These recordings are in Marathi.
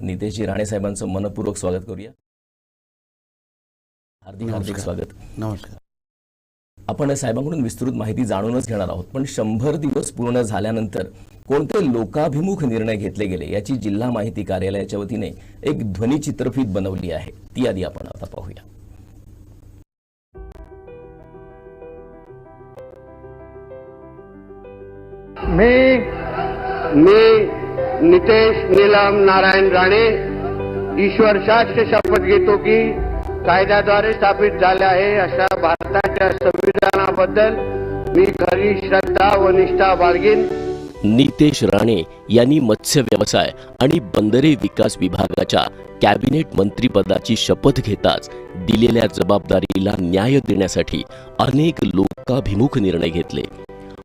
नितेशजी राणे साहेबांचं मनपूर्वक स्वागत करूया. हार्दिक हार्दिक. स्वागत. नमस्कार. आपण साहेबांकडून विस्तृत माहिती जाणूनच घेणार आहोत. पण शंभर दिवस पूर्ण झाल्यानंतर कोणते लोकाभिमुख निर्णय घेतले गेले याची जिल्हा माहिती कार्यालयाच्या वतीने एक ध्वनी चित्रफीत बनवली आहे. ती आधी आपण आता पाहूया. मी मी नितेश नीलम नारायण राणे ईश्वर शास्त्र शपथ घेतो की कायद्याद्वारे स्थापित झाले आहे अशा भारताच्या संविधानाबद्दल मी खरी श्रद्धा व निष्ठा बाळगीन. नितेश राणे यांनी मत्स्य व्यवसाय आणि बंदरे विकास विभागाच्या कॅबिनेट मंत्रीपदाची शपथ घेताच दिलेल्या जबाबदारीला न्याय देण्यासाठी अनेक लोकाभिमुख निर्णय घेतले.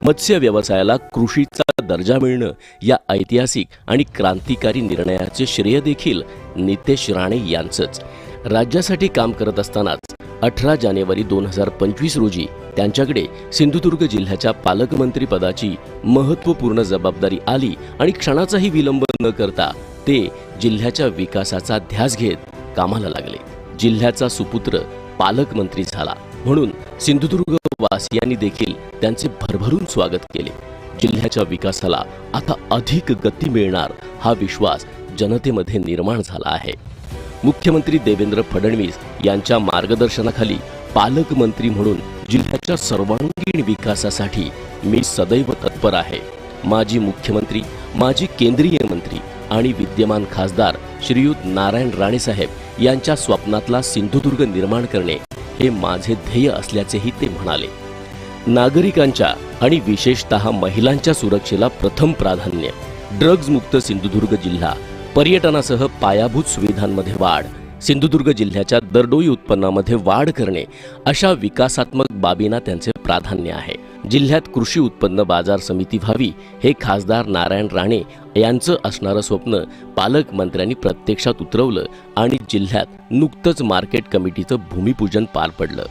मत्स्य व्यवसायाला कृषीचा दर्जा मिळणं या ऐतिहासिक आणि क्रांतिकारी निर्णयाचे श्रेय देखील नितेश राणे यांचंच. राज्यासाठी काम करत असतानाच अठरा जानेवारी दोन हजार पंचवीस रोजी त्यांच्याकडे सिंधुदुर्ग जिल्ह्याच्या पालकमंत्री पदाची महत्त्वपूर्ण जबाबदारी आली आणि क्षणाचाही विलंब न करता ते जिल्ह्याच्या विकासाचा ध्यास घेत कामाला लागले. जिल्ह्याचा सुपुत्र पालकमंत्री झाला. म्हणून सिंधुदुर्ग वासियांनी देखील त्यांचे भरभरून स्वागत केले. जिल्ह्याच्या विकासाला आता अधिक गती मिळणार हा विश्वास जनतेमध्ये निर्माण झाला आहे. मुख्यमंत्री देवेंद्र फडणवीस यांच्या मार्गदर्शनाखाली पालकमंत्री म्हणून जिल्ह्याच्या सर्वांगीण विकासासाठी मी सदैव तत्पर आहे. माजी मुख्यमंत्री माजी केंद्रीय मंत्री आणि विद्यमान खासदार श्रीयुत नारायण राणेसाहेब यांच्या स्वप्नातला सिंधुदुर्ग निर्माण करणे हे माझे ध्येय असल्याचेही ते म्हणाले. नागरिकांच्या आणि विशेषतः महिलांच्या सुरक्षेला प्रथम प्राधान्य. ड्रग्ज मुक्त सिंधुदुर्ग जिल्हा पर्यटनासह पायाभूत सुविधांमध्ये वाढ. सिंधुदुर्ग जिल्ह्याच्या दरडोई उत्पन्नामध्ये वाढ करणे अशा विकासात्मक बाबींना त्यांचे प्राधान्य आहे. जिल्ह्यात कृषी उत्पन्न बाजार समिती व्हावी हे खासदार नारायण राणे यांचं असणारं स्वप्न पालकमंत्र्यांनी प्रत्यक्षात उतरवलं आणि जिल्ह्यात नुकतंच मार्केट कमिटीचं भूमिपूजन पार पडलं.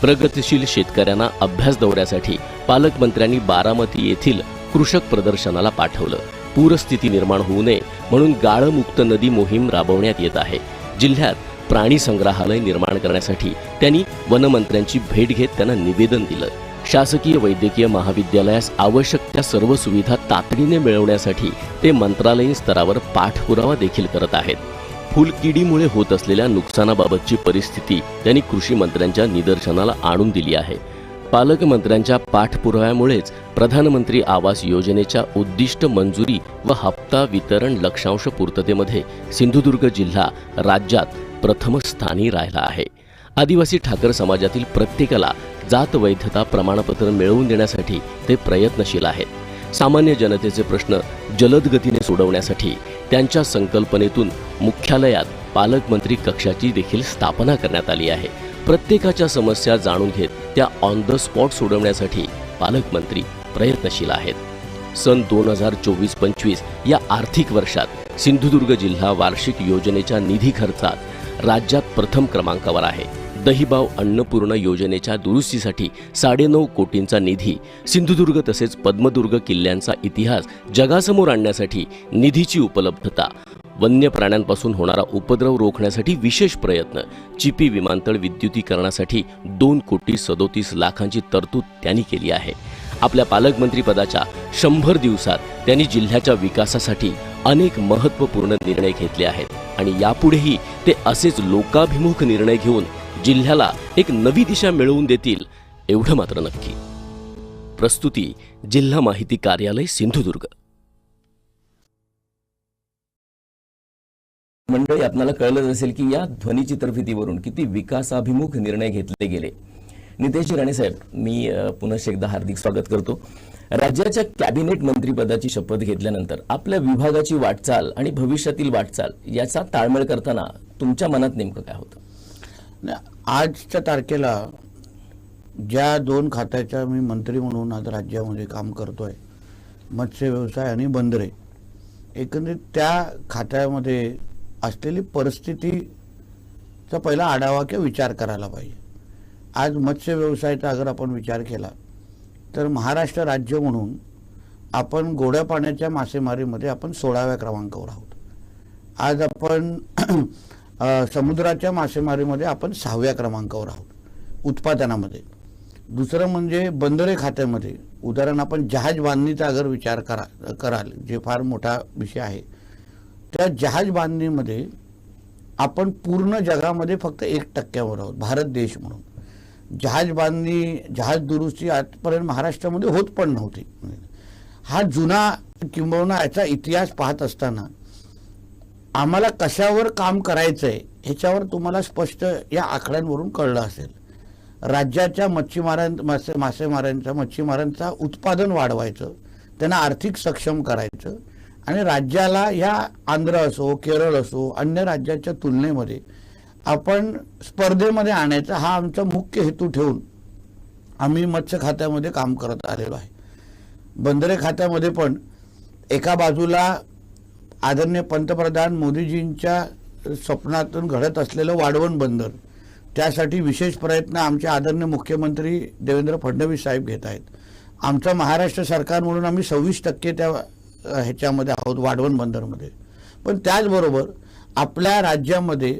प्रगतिशील शेतकऱ्यांना अभ्यास दौऱ्यासाठी पालकमंत्र्यांनी बारामती येथील कृषक प्रदर्शनाला पाठवलं. पूरस्थिती निर्माण होऊ नये म्हणून गाळमुक्त नदी मोहीम राबवण्यात येत आहे. जिल्ह्यात प्राणी संग्रहालय निर्माण करण्यासाठी त्यांनी वनमंत्र्यांची भेट घेत त्यांना निवेदन दिलं. शासकीय वैद्यकीय महाविद्यालयास आवश्यक त्या सर्व सुविधा तातडीने मिळवण्यासाठी ते मंत्रालयीन स्तरावर पाठपुरावा देखील करत आहेत. फुलकिडीमुळे होत असलेल्या नुकसानाबाबतची परिस्थिती त्यांनी कृषी मंत्र्यांच्या निदर्शनाला आणून दिली आहे. पालकमंत्र्यांच्या पाठपुराव्यामुळेच प्रधानमंत्री आवास योजनेच्या उद्दिष्ट मंजुरी व हप्ता वितरण लक्षांश पूर्ततेमध्ये सिंधुदुर्ग जिल्हा राज्यात प्रथम स्थानी राहिला आहे. आदिवासी ठाकर समाजातील प्रत्येकाला जात वैधता प्रमाणपत्र मिळवून देण्यासाठी ते प्रयत्नशील आहेत. सामान्य जनतेचे प्रश्न जलद गतीने सोडवण्यासाठी त्यांच्या संकल्पनेतून मुख्यालयात पालकमंत्री कक्षाची देखील स्थापना करण्यात आली आहे. प्रत्येकाच्या समस्या जाणून घेत त्या ऑन द स्पॉट सोडवण्यासाठी पालकमंत्री प्रयत्नशील आहेत. सन दोन हजार चोवीस पंचवीस या आर्थिक वर्षात सिंधुदुर्ग जिल्हा वार्षिक योजनेच्या निधी खर्चात राज्यात प्रथम क्रमांकावर आहे. दहिबाव अन्नपूर्ण योजनेच्या दुरुस्तीसाठी साडेनऊ कोटींचा निधी. सिंधुदुर्ग तसेच पद्मदुर्ग किल्ल्यांचा इतिहास जगासमोर आणण्यासाठी निधीची उपलब्धता. वन्य प्राण्यांपासून होणारा उपद्रव रोखण्यासाठी विशेष प्रयत्न. चिपी विमानतळ विद्युतीकरणासाठी दोन कोटी सदोतीस लाखांची तरतूद त्यांनी केली आहे. आपल्या पालकमंत्रीपदाच्या शंभर दिवसात त्यांनी जिल्ह्याच्या विकासासाठी अनेक महत्त्वपूर्ण निर्णय घेतले आहेत. आणि यापुढेही ते असेच लोकाभिमुख निर्णय घेऊन जिल्ह्याला एक नवी दिशा मिळवून देतील एवढं मात्र नक्की. प्रस्तुती जिल्हा माहिती कार्यालय सिंधुदुर्ग. मंडळी आपल्याला कळलंच असेल की या ध्वनीचित्रफितीवरून किती विकासाभिमुख निर्णय घेतले गेले. नितेश राणे साहेब मी अ, एकदा हार्दिक स्वागत करतो. राज्याच्या कॅबिनेट मंत्रीपदाची शपथ घेतल्यानंतर आपल्या विभागाची वाटचाल आणि भविष्यातील वाटचाल याचा ताळमेळ करताना तुमच्या मनात नेमकं काय होतं? आजच्या तारखेला ज्या दोन खात्याच्या मी मंत्री म्हणून आज राज्यामध्ये काम करतोय मत्स्य व्यवसाय आणि बंदरे एकंदरीत त्या खात्यामध्ये असलेली परिस्थितीचा पहिला आढावा किंवा विचार करायला पाहिजे. आज मत्स्य व्यवसायाचा अगर आपण विचार केला तर महाराष्ट्र राज्य म्हणून आपण गोड्या पाण्याच्या मासेमारीमध्ये आपण सोळाव्या क्रमांकावर आहोत. आज आपण समुद्राच्या मासेमारीमध्ये आपण सहाव्या क्रमांकावर आहोत उत्पादनामध्ये. दुसरं म्हणजे बंदरे खात्यामध्ये. उदाहरण आपण जहाज बांधणीचा अगर विचार करा कराल जे फार मोठा विषय आहे. त्या जहाज बांधणीमध्ये आपण पूर्ण जगामध्ये फक्त एक टक्क्यावर आहोत भारत देश म्हणून. जहाज बांधणी जहाज दुरुस्ती आजपर्यंत महाराष्ट्रामध्ये होत पण नव्हती. हा जुना किंबहुना याचा इतिहास पाहत असताना आम्हाला कशावर काम करायचं आहे ह्याच्यावर तुम्हाला स्पष्ट या आकड्यांवरून कळलं असेल. राज्याच्या मच्छीमारां मासे मासेमारांच्या मच्छीमारांचा उत्पादन वाढवायचं त्यांना आर्थिक सक्षम करायचं आणि राज्याला ह्या आंध्र असो केरळ असो अन्य राज्याच्या तुलनेमध्ये आपण स्पर्धेमध्ये आणायचा हा आमचा मुख्य हेतू ठेवून आम्ही मत्स्य खात्यामध्ये काम करत आलेलो आहे. बंदरे खात्यामध्ये पण एका बाजूला आदरणीय पंतप्रधान मोदीजींच्या स्वप्नातून घडत असलेलं वाढवण बंदर त्यासाठी विशेष प्रयत्न आमचे आदरणीय मुख्यमंत्री देवेंद्र फडणवीस साहेब घेत आहेत. आमचं महाराष्ट्र सरकार म्हणून आम्ही सव्वीस टक्के त्या ह्याच्यामध्ये आहोत वाढवण बंदरमध्ये पण त्याचबरोबर आपल्या राज्यामध्ये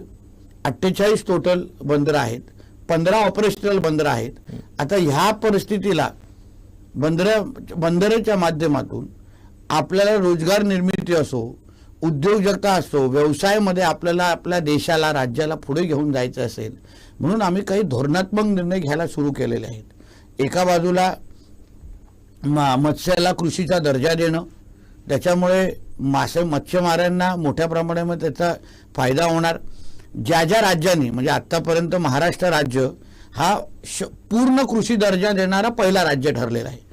अठ्ठेचाळीस टोटल बंदर आहेत पंधरा ऑपरेशनल बंदर आहेत. आता ह्या परिस्थितीला बंदर बंदराच्या माध्यमातून आपल्याला रोजगार निर्मिती असो उद्योजकता असतो व्यवसायामध्ये आपल्याला आपल्या देशाला राज्याला पुढे घेऊन जायचं असेल म्हणून आम्ही काही धोरणात्मक निर्णय घ्यायला सुरू केलेले आहेत. एका बाजूला मा मत्स्याला कृषीचा दर्जा देणं त्याच्यामुळे मासे मच्छीमारांना मोठ्या प्रमाणामध्ये त्याचा फायदा होणार. ज्या ज्या राज्यांनी म्हणजे आत्तापर्यंत महाराष्ट्र राज्य हा श पूर्ण कृषी दर्जा देणारा पहिला राज्य ठरलेला आहे.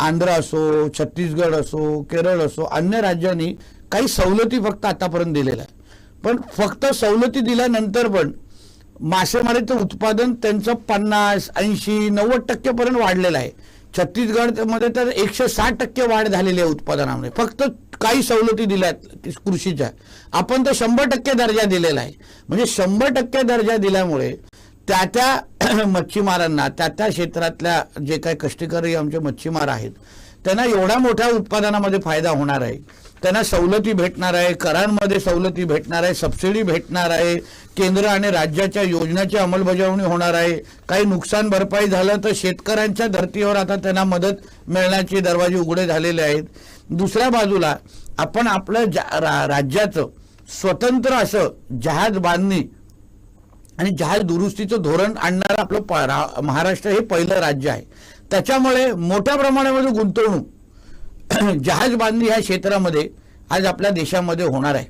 आंध्र असो छत्तीसगड असो केरळ असो अन्य राज्यांनी काही सवलती फक्त आतापर्यंत दिलेल्या आहेत. पण फक्त सवलती दिल्यानंतर पण मासेमारीचं उत्पादन त्यांचं पन्नास ऐंशी नव्वद टक्केपर्यंत वाढलेलं आहे. छत्तीसगडमध्ये तर एकशे साठ टक्के वाढ झालेली आहे उत्पादनामध्ये. फक्त काही सवलती दिल्यात कृषीच्या. आपण तर शंभर टक्के दर्जा दिलेला आहे. म्हणजे शंभर टक्के दर्जा दिल्यामुळे त्या त्या मच्छीमारांना त्या त्या क्षेत्रातल्या जे काही कष्टकरी आमचे मच्छीमार आहेत त्यांना एवढ्या मोठ्या उत्पादनामध्ये फायदा होणार आहे. त्यांना सवलती भेटणार आहे करांमध्ये सवलती भेटणार आहे सबसिडी भेटणार आहे केंद्र आणि राज्याच्या योजनाची अंमलबजावणी होणार आहे. काही नुकसान भरपाई झालं तर शेतकऱ्यांच्या धर्तीवर आता त्यांना मदत मिळण्याचे दरवाजे उघडे झालेले आहेत. दुसऱ्या बाजूला आपण आपलं जा- रा- राज्याचं स्वतंत्र असं जहाज बांधणी आणि जहाज दुरुस्तीचं धोरण आणणारं आपलं प- रा- महाराष्ट्र हे पहिलं राज्य आहे. त्याच्यामुळे मोठ्या प्रमाणामध्ये गुंतवणूक जहाज बांधणी ह्या क्षेत्रामध्ये आज आपल्या देशामध्ये होणार आहे.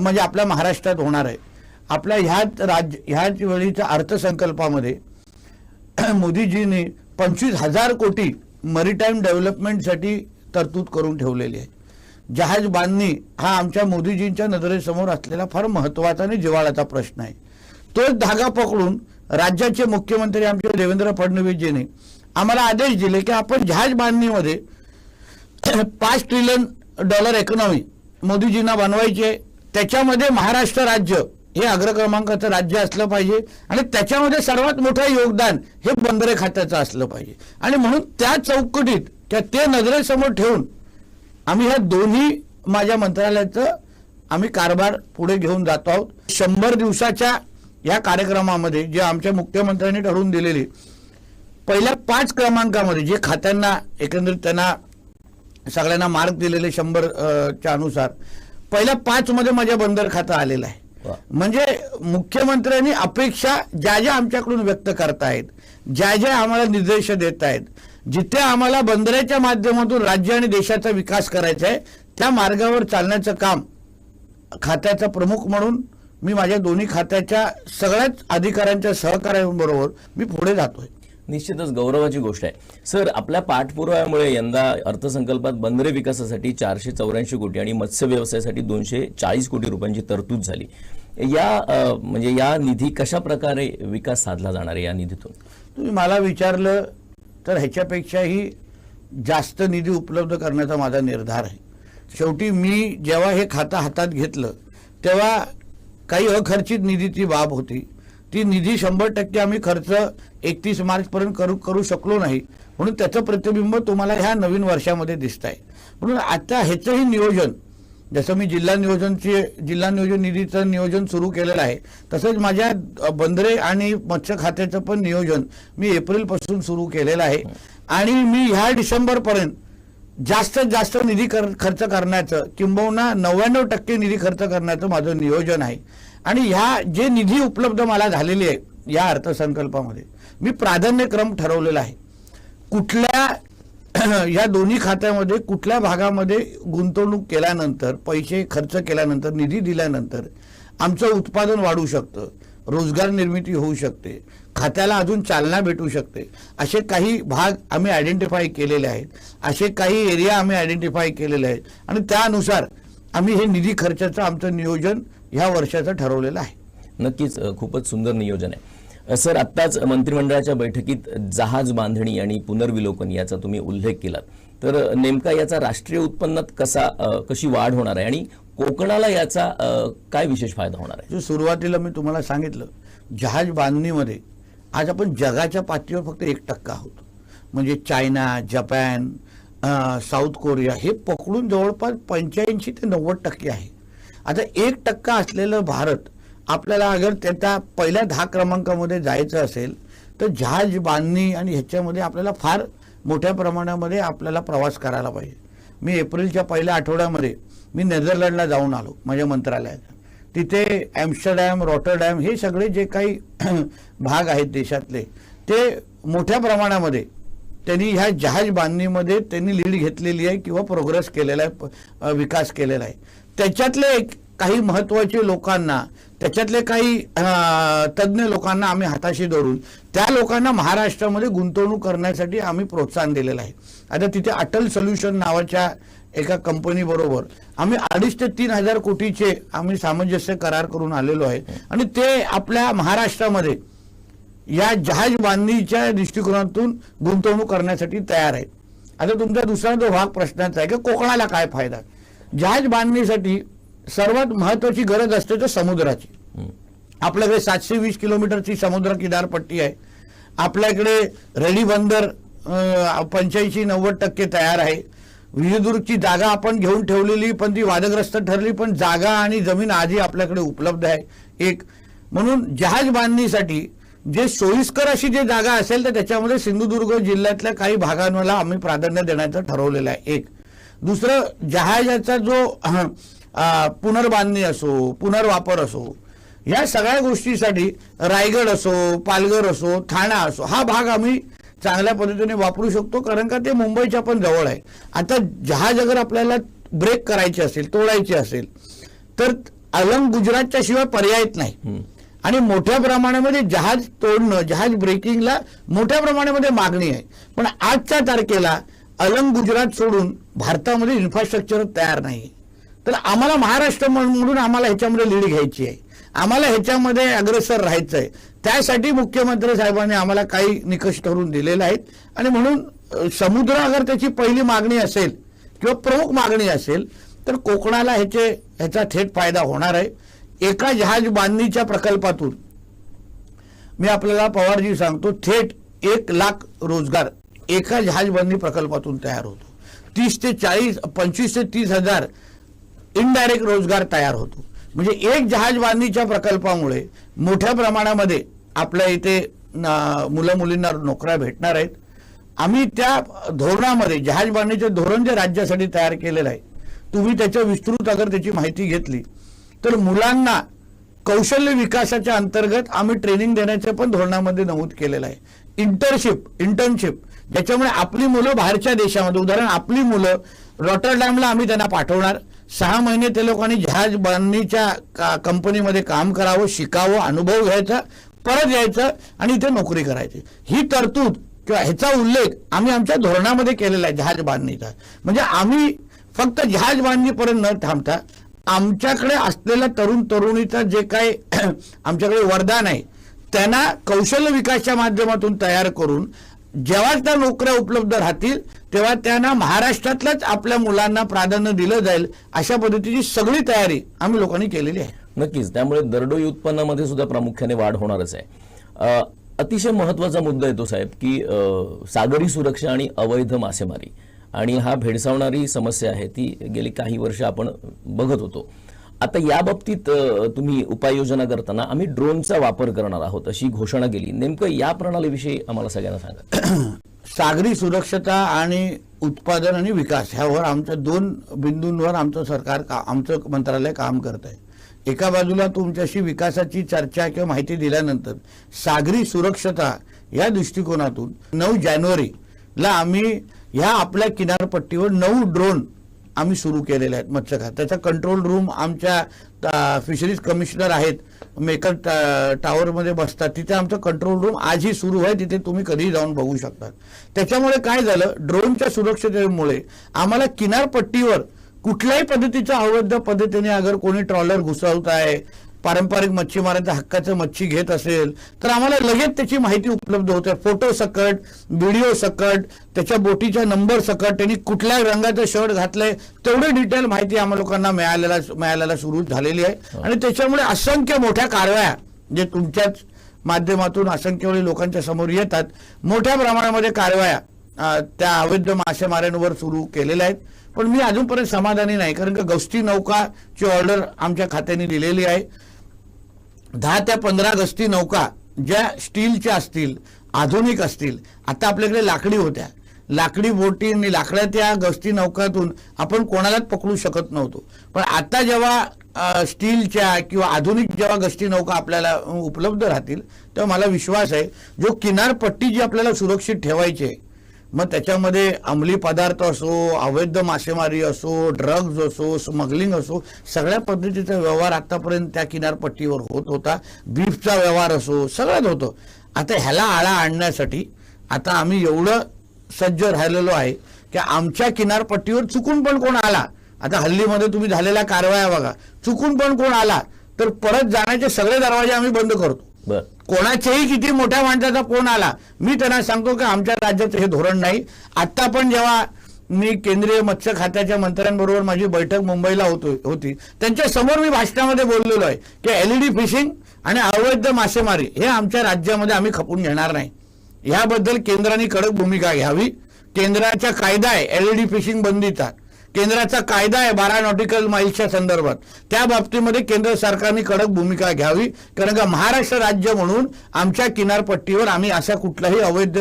म्हणजे आपल्या महाराष्ट्रात होणार आहे. आपल्या ह्याच राज्य ह्याच वेळीच्या अर्थसंकल्पामध्ये मोदीजींनी पंचवीस हजार कोटी मरीटाईम डेव्हलपमेंटसाठी तरतूद करून ठेवलेली आहे. जहाज बांधणी हा आमच्या मोदीजींच्या नजरेसमोर असलेला फार महत्त्वाचा आणि जिवाळाचा प्रश्न आहे. तोच धागा पकडून राज्याचे मुख्यमंत्री आमचे देवेंद्र फडणवीसजींनी आम्हाला आदेश दिले की आपण जहाज बांधणीमध्ये पाच ट्रिलियन डॉलर इकॉनॉमी मोदीजींना बनवायची. आहे त्याच्यामध्ये महाराष्ट्र राज्य हे अग्रक्रमांकाचं राज्य असलं पाहिजे. आणि त्याच्यामध्ये सर्वात मोठं योगदान हे बंदरे खात्याचं असलं पाहिजे. आणि म्हणून त्या चौकटीत त्या ते नजरेसमोर ठेवून आम्ही ह्या दोन्ही माझ्या मंत्रालयाचं आम्ही कारभार पुढे घेऊन जातो आहोत. शंभर दिवसाच्या या कार्यक्रमामध्ये जे आमच्या मुख्यमंत्र्यांनी ठरवून दिलेली पहिल्या पाच क्रमांकामध्ये जे खात्यांना एकंदरीत त्यांना सगळ्यांना मार्क दिलेले शंभर च्या अनुसार. पहिल्या पाच मध्ये माझ्या बंदर खातं आलेलं आहे. म्हणजे मुख्यमंत्र्यांनी अपेक्षा ज्या ज्या आमच्याकडून व्यक्त करतायत ज्या ज्या आम्हाला निर्देश देत आहेत जिथे आम्हाला बंदराच्या माध्यमातून राज्य आणि देशाचा विकास करायचा आहे त्या मार्गावर चालण्याचं काम खात्याचा प्रमुख म्हणून मी माझ्या दोन्ही खात्याच्या सगळ्याच अधिकाऱ्यांच्या सहकार्यांबरोबर मी पुढे जातोय. निश्चितच गौरवाची गोष्ट आहे. सर आपल्या पाठपुराव्यामुळे यंदा अर्थसंकल्पात बंदरे विकासासाठी चारशे चौऱ्याऐंशी कोटी आणि मत्स्य व्यवसायासाठी दोनशे चाळीस कोटी रुपयांची तरतूद झाली. या म्हणजे या निधी कशा प्रकारे विकास साधला जाणार आहे या निधीतून? तुम्ही मला विचारलं तर ह्याच्यापेक्षाही जास्त निधी उपलब्ध करण्याचा माझा निर्धार आहे. शेवटी मी जेव्हा हे खातं हातात घेतलं तेव्हा काही अखर्चित निधीची बाब होती. ती निधी शंभर टक्के आम्ही खर्च एकतीस मार्चपर्यंत करू करू शकलो नाही. म्हणून त्याचं प्रतिबिंब तुम्हाला ह्या नवीन वर्षामध्ये दिसत आहे म्हणून आता ह्याचंही नियोजन जसं मी जिल्हा नियोजनचे जिल्हा नियोजन निधीचं नियोजन सुरू केलेलं आहे तसंच माझ्या बंदरे आणि मत्स्य खात्याचं पण नियोजन मी एप्रिलपासून सुरू केलेलं आहे. आणि मी ह्या डिसेंबरपर्यंत जास्तीत जास्त निधी कर खर्च करण्याचं किंबहुना नव्याण्णव टक्के निधी खर्च करण्याचं माझं नियोजन आहे. आणि ह्या जे निधी उपलब्ध मला झालेली आहे या अर्थसंकल्पामध्ये मी प्राधान्यक्रम ठरवलेला आहे. कुठल्या या दोन्ही खात्यामध्ये कुठल्या भागामध्ये गुंतवणूक केल्यानंतर पैसे खर्च केल्यानंतर निधी दिल्यानंतर आमचं उत्पादन वाढू शकतं रोजगार निर्मिती होऊ शकते खात्याला अजून चालना भेटू शकते असे काही भाग आम्ही आयडेंटिफाय केलेले आहेत असे काही एरिया आम्ही आयडेंटिफाय केलेले आहेत. आणि त्यानुसार आम्ही हे निधी खर्चाचं आमचं नियोजन ह्या वर्षाचं ठरवलेलं आहे. नक्कीच खूपच सुंदर नियोजन आहे. सर आत्ताच मंत्रिमंडळाच्या बैठकीत जहाज बांधणी आणि पुनर्विलोकन याचा तुम्ही उल्लेख केलात. तर नेमका याचा राष्ट्रीय उत्पन्नात कसा कशी वाढ होणार आहे आणि कोकणाला याचा काय विशेष फायदा होणार आहे? जो सुरुवातीला मी तुम्हाला सांगितलं जहाज बांधणीमध्ये आज आपण जगाच्या पातळीवर फक्त एक टक्का आहोत. म्हणजे चायना जपान साऊथ कोरिया हे पकडून जवळपास पंच्याऐंशी ते नव्वद टक्के आहे. आता एक टक्का असलेलं भारत आपल्याला अगर त्याच्या पहिल्या दहा क्रमांकामध्ये जायचं असेल तर जहाज बांधणी आणि ह्याच्यामध्ये आपल्याला फार मोठ्या प्रमाणामध्ये आपल्याला प्रवास करायला पाहिजे. मी एप्रिलच्या पहिल्या आठवड्यामध्ये मी नेदरलँडला जाऊन आलो माझ्या मंत्रालयात तिथे ॲम्स्टरडॅम रॉटरडॅम हे सगळे जे काही भाग आहेत देशातले ते मोठ्या प्रमाणामध्ये त्यांनी ह्या जहाज बांधणीमध्ये त्यांनी लीड घेतलेली आहे किंवा प्रोग्रेस केलेला आहे विकास केलेला आहे. त्याच्यातले एक काही महत्त्वाचे लोकांना त्याच्यातले काही तज्ज्ञ लोकांना आम्ही हाताशी धरून त्या लोकांना महाराष्ट्रामध्ये गुंतवणूक करण्यासाठी आम्ही प्रोत्साहन दिलेलं आहे. आता तिथे अटल सोल्युशन नावाच्या एका कंपनीबरोबर आम्ही अडीच ते तीन हजार कोटीचे आम्ही सामंजस्य करार करून आलेलो आहे. आणि ते आपल्या महाराष्ट्रामध्ये या जहाज बांधणीच्या दृष्टिकोनातून गुंतवणूक करण्यासाठी तयार आहेत. आता तुमचा दुसरा जो भाग प्रश्नाचा आहे की कोकणाला काय फायदा? जहाज बांधणीसाठी सर्वात महत्वाची गरज असते तर समुद्राची. आपल्याकडे सातशे वीस किलोमीटरची समुद्र किनारपट्टी आहे. आपल्याकडे रेडी बंदर पंच्याऐंशी नव्वद टक्के तयार आहे. विजयदुर्गची जागा आपण घेऊन ठेवलेली पण ती वादग्रस्त ठरली पण जागा आणि जमीन आजही आपल्याकडे उपलब्ध आहे. एक म्हणून जहाज बांधणीसाठी जे सोयीस्कर अशी जी जागा असेल तर त्याच्यामध्ये सिंधुदुर्ग जिल्ह्यातल्या काही भागांना आम्ही प्राधान्य देण्याचं ठरवलेलं आहे. एक दुसरं जहाजाचा जो पुनर्बांधणी असो पुनर्वापर असो या सगळ्या गोष्टीसाठी रायगड असो पालघर असो ठाणा असो हा भाग आम्ही चांगल्या पद्धतीने वापरू शकतो कारण का ते मुंबईच्या पण जवळ आहे. आता जहाज अगर आपल्याला ब्रेक करायचे असेल तोडायचे असेल तर अलंग गुजरातच्या शिवाय पर्यायच नाही. आणि मोठ्या प्रमाणामध्ये जहाज तोडणं जहाज ब्रेकिंगला मोठ्या प्रमाणामध्ये मागणी आहे. पण आजच्या तारखेला अलंग गुजरात सोडून भारतामध्ये इन्फ्रास्ट्रक्चर तयार नाही. तर आम्हाला महाराष्ट्र म्हणून आम्हाला ह्याच्यामध्ये लीड घ्यायची आहे. आम्हाला ह्याच्यामध्ये अग्रेसर राहायचं आहे. त्यासाठी मुख्यमंत्री साहेबांनी आम्हाला काही निकष ठरवून दिलेले आहेत. आणि म्हणून समुद्र अगर त्याची पहिली मागणी असेल किंवा प्रमुख मागणी असेल तर कोकणाला ह्याचे ह्याचा थेट फायदा होणार आहे. एका जहाज बांधणीच्या प्रकल्पातून मी आपल्याला पवारजी सांगतो थेट एक लाख रोजगार एका जहाजबंदी प्रकल्पातून तयार होतो. तीस ते चाळीस पंचवीस ते तीस हजार इनडायरेक्ट रोजगार तयार होतो. म्हणजे एक जहाजबांधणीच्या प्रकल्पामुळे मोठ्या प्रमाणामध्ये आपल्या इथे मुलं मुलींना नोकऱ्या भेटणार आहेत. आम्ही त्या धोरणामध्ये जहाजबांधणीचे धोरण जे राज्यासाठी तयार केलेलं आहे तुम्ही त्याच्या विस्तृत अगर त्याची माहिती घेतली तर मुलांना कौशल्य विकासाच्या अंतर्गत आम्ही ट्रेनिंग देण्याच्या पण धोरणामध्ये नमूद केलेलं आहे. इंटर्नशिप इंटर्नशिप ज्याच्यामुळे आपली मुलं बाहेरच्या देशामध्ये उदाहरण आपली मुलं रॉटरडॅमला आम्ही त्यांना पाठवणार. सहा महिने ते लोकांनी जहाज बांधणीच्या का- कंपनीमध्ये काम करावं शिकावं अनुभव घ्यायचा परत यायचं आणि इथे नोकरी करायची. ही तरतूद किंवा ह्याचा उल्लेख आम्ही आमच्या धोरणामध्ये केलेला आहे जहाज बांधणीचा. म्हणजे आम्ही फक्त जहाज बांधणीपर्यंत न थांबता आमच्याकडे असलेल्या तरुण तरुणीचं जे काही आमच्याकडे वरदान आहे त्यांना कौशल्य विकासच्या माध्यमातून तयार करून जेव्हा त्या नोकऱ्या उपलब्ध राहतील तेव्हा त्यांना महाराष्ट्रातल्याच आपल्या मुलांना प्राधान्य दिलं जाईल अशा पद्धतीची सगळी तयारी आम्ही लोकांनी केलेली आहे. नक्कीच. त्यामुळे दरडोई उत्पन्नामध्ये सुद्धा प्रामुख्याने वाढ होणारच आहे. अतिशय महत्त्वाचा मुद्दा येतो साहेब की सागरी सुरक्षा आणि अवैध मासेमारी. आणि हा भेडसावणारी समस्या आहे ती गेली काही वर्ष आपण बघत होतो. आता या बाबतीत तुम्ही उपाययोजना करताना आम्ही ड्रोनचा वापर करणार आहोत अशी घोषणा केली. नेमकं या प्रणालीविषयी आम्हाला सगळ्यांना सांगा. सागरी सुरक्षता आणि उत्पादन आणि विकास ह्यावर आमच्या दोन बिंदूंवर आमचं सरकार का आमचं मंत्रालय काम करत आहे. एका बाजूला तुमच्याशी विकासाची चर्चा किंवा माहिती दिल्यानंतर सागरी सुरक्षता या दृष्टिकोनातून नऊ जानेवारीला आम्ही ह्या आपल्या किनारपट्टीवर नऊ ड्रोन आम्ही सुरू केलेले आहेत मत्स्यखात त्याचा कंट्रोल रूम आमच्या फिशरीज कमिशनर आहेत. मेकर टावरमध्ये टॉवरमध्ये बसतात. तिथे आमचं कंट्रोल रूम आजही सुरू आहे. तिथे तुम्ही कधीही जाऊन बघू शकता. त्याच्यामुळे काय झालं? ड्रोनच्या सुरक्षतेमुळे आम्हाला किनारपट्टीवर कुठल्याही पद्धतीच्या अवैध पद्धतीने अगर कोणी ट्रॉलर घुसवत आहे पारंपरिक मच्छीमारांच्या हक्काचं मच्छी घेत असेल तर आम्हाला लगेच त्याची माहिती उपलब्ध होते. फोटो सकट व्हिडिओ सकट त्याच्या बोटीच्या नंबर सकट त्यांनी कुठल्या रंगाचं शर्ट घातलंय तेवढे डिटेल माहिती आम्हा लोकांना मिळालेला मिळायला सुरू झालेली आहे. आणि त्याच्यामुळे असंख्य मोठ्या कारवाया जे तुमच्याच माध्यमातून असंख्य लोकांच्या समोर येतात मोठ्या प्रमाणामध्ये कारवाया त्या अवैध मासेमाऱ्यांवर सुरू केलेल्या आहेत. पण मी अजूनपर्यंत समाधानी नाही कारण का गस्ती नौकाची ऑर्डर आमच्या खात्याने दिलेली आहे. दहा ते पंधरा गस्ती नौका ज्या स्टीलच्या असतील आधुनिक असतील आता आपल्याकडे लाकडी होत्या. लाकडी बोटी आणि लाकडाच्या गस्ती नौकातून आपण कोणालाच पकडू शकत नव्हतो. पण आता जेव्हा स्टीलच्या किंवा आधुनिक जेव्हा गस्ती नौका आपल्याला उपलब्ध राहतील तेव्हा मला विश्वास आहे जो किनारपट्टी जी आपल्याला सुरक्षित ठेवायची आहे मग त्याच्यामध्ये अंमली पदार्थ असो अवैध मासेमारी असो ड्रग्ज असो स्मगलिंग असो सगळ्या पद्धतीचा व्यवहार आतापर्यंत त्या किनारपट्टीवर होत होता. बीफचा व्यवहार असो सगळ्यात होतो. आता ह्याला आळा आणण्यासाठी आता आम्ही एवढं सज्ज राहिलेलो आहे की आमच्या किनारपट्टीवर चुकून पण कोण आला? आता हल्लीमध्ये तुम्ही झालेल्या कारवाया बघा. चुकून पण कोण आला? तर परत जाण्याचे सगळे दरवाजे आम्ही बंद करतो. बर. कोणाच्याही किती मोठ्या माणसाचा फोन आला मी त्यांना सांगतो की आमच्या राज्यात हे धोरण नाही. आत्ता पण जेव्हा मी केंद्रीय मत्स्य खात्याच्या मंत्र्यांबरोबर माझी बैठक मुंबईला होतो होती त्यांच्यासमोर मी भाषणामध्ये बोललेलो आहे की एलईडी फिशिंग आणि अवैध मासेमारी हे आमच्या राज्यामध्ये आम्ही खपून घेणार नाही. याबद्दल केंद्राने कडक भूमिका घ्यावी. केंद्राचा कायदा आहे एलईडी फिशिंग बंदीचा. केंद्राचा कायदा आहे बारा नॉटिकल माईल्सच्या संदर्भात. त्या बाबतीमध्ये केंद्र सरकारने कडक भूमिका घ्यावी कारण का महाराष्ट्र राज्य म्हणून आमच्या किनारपट्टीवर आम्ही अशा कुठलाही अवैध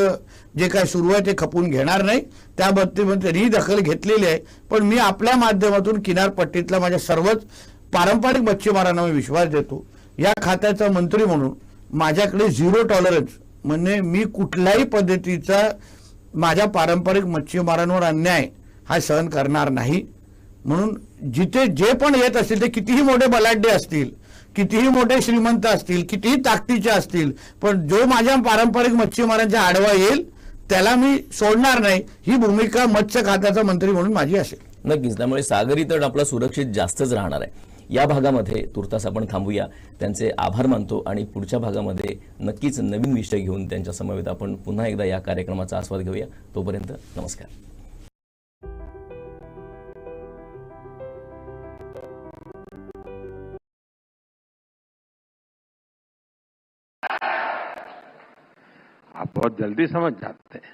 जे काय सुरू आहे ते खपून घेणार नाही. त्या बाबतीमध्ये त्यांनी दखल घेतलेली आहे. पण मी आपल्या माध्यमातून किनारपट्टीतला माझ्या सर्वच पारंपरिक मच्छीमारांना मी विश्वास देतो. या खात्याचा मंत्री म्हणून माझ्याकडे झिरो टॉलरन्स म्हणजे मी कुठल्याही पद्धतीचा माझ्या पारंपरिक मच्छीमारांवर अन्याय हा सहन करणार नाही. म्हणून जिथे जे पण येत असतील ते कितीही मोठे बलाढ्य असतील कितीही मोठे श्रीमंत असतील कितीही ताकदीचे असतील पण जो माझ्या पारंपरिक मच्छीमारांच्या आडवा येईल त्याला मी सोडणार नाही. ही भूमिका मत्स्य खात्याचा मंत्री म्हणून माझी असेल. नक्कीच. त्यामुळे सागरी तट आपला सुरक्षित जास्तच राहणार आहे. या भागामध्ये तुर्तास आपण थांबूया. त्यांचे आभार मानतो आणि पुढच्या भागामध्ये नक्कीच नवीन विषय घेऊन त्यांच्या समवेत आपण पुन्हा एकदा या कार्यक्रमाचा आस्वाद घेऊया. तोपर्यंत नमस्कार. आप बहुत जल्दी समझ जाते हैं।